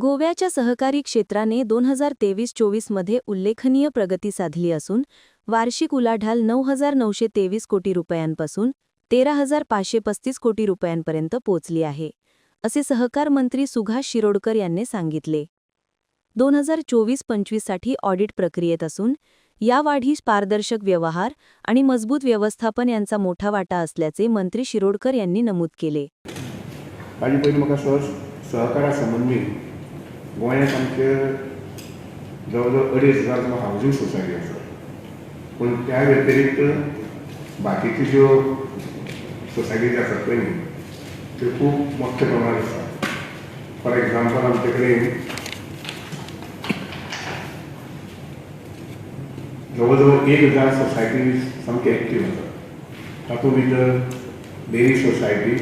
गोव्याच्या सहकारी क्षेत्राने दोन हजार तेवीस चोवीसमध्ये उल्लेखनीय प्रगती साधली असून वार्षिक उलाढाल नऊ हजार नऊशे तेवीस कोटी रुपयांपासून तेरा हजार पाचशे पस्तीस कोटी रुपयांपर्यंत पोचली आहे असे सहकार मंत्री सुभाष शिरोडकर यांनी सांगितले. दोन हजार चोवीस पंचवीससाठी ऑडिट प्रक्रियेत असून या वाढीस पारदर्शक व्यवहार आणि मजबूत व्यवस्थापन यांचा मोठा वाटा असल्याचे मंत्री शिरोडकर यांनी नमूद केले. सहकारा समन्वय गोंयांत आमचे जवळ जवळ अडेज हजार किंवा हावजींग सोसायटी आसात पूण त्या व्यतिरिक्त बाकीच्यो ज्यो सोसायटीज आसात पळय न्ही त्यो खूब मोठ्या प्रमाणात आसात फॉर एग्जाम्पल आमचे कडेन जवळ जवळ एक हजार सोसायटीज सामके एक्टीव आसात तातूंत भितर डेरी सोसायटी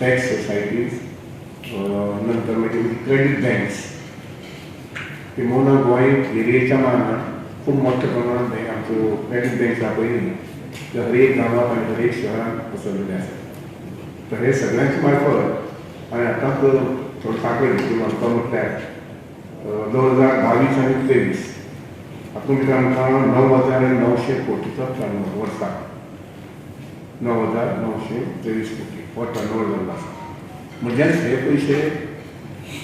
टॅक्स सोसायटीज नंतर मागीर क्रेडिट बँक्स ते गोंय एरियेच्या मानान खूब मोठ्या प्रमाणात बँक आमच्यो क्रेडिट बँक आहा पळय हरेक एक गांवांत आनी एक पसरलेले आसात तर हे सगळ्यांचे मार्फत आनी आतांच थोडो सांगले न्ही म्हणतो म्हटल्यार दोन हजार बावीस आनी तेवीस. हातूंत भितर आमकां णव हजार णवशे कोटीचो टर्न वर्साक णव हजार णवशे तेवीस कोटी. हो टर्नओवर जाल्लो आसा म्हणजेच हे पयशे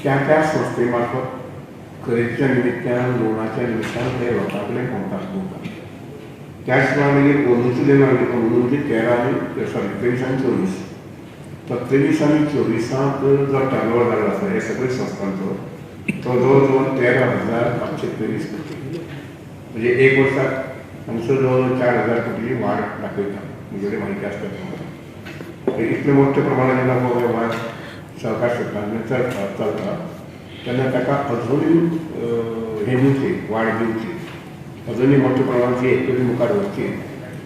त्या त्या संस्थे मार्फत खरेदीच्या निमित्यान लोनाच्या निमित्यान ते लोकां कोंताक दवरतात त्याच मागीर अंदूचे नागरीक अंदूचे तेरा सॉरी आनी चोवीस तो तेवीस आनी चोवीसांत जो टर्नओवर जाल्लो आसा हे सगळे संस्थांचो तो जवळ जवळ तेरा हज़ार पांचशे तेवीस कोटी। म्हणजे एक वर्साक आमचो जवळ चार हज़ार कोटीची वाड दाखयता म्हजे माहिती आसता तेन्ना हे इतले मोठ्या प्रमाणात जेन्ना हो वेव्हार सहकार क्षेत्रांत चलता चलता तेन्ना ताका अजून हे दिवची वाड दिवची अजुनूय मोठ्या प्रमाणात ती मुखार वरची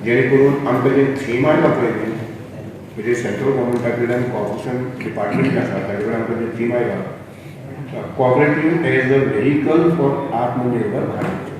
जेणे करून आमकां जे थीम आयला पळय न्ही म्हणजे सेंट्रल गव्हर्मेंटा कडल्यान कॉर्पोरेशन डिपार्टमेंट जे आसा ताजे कडेन आमकां जे थीम आयला cooperative as a vehicle for Atmanirbhar Bharat.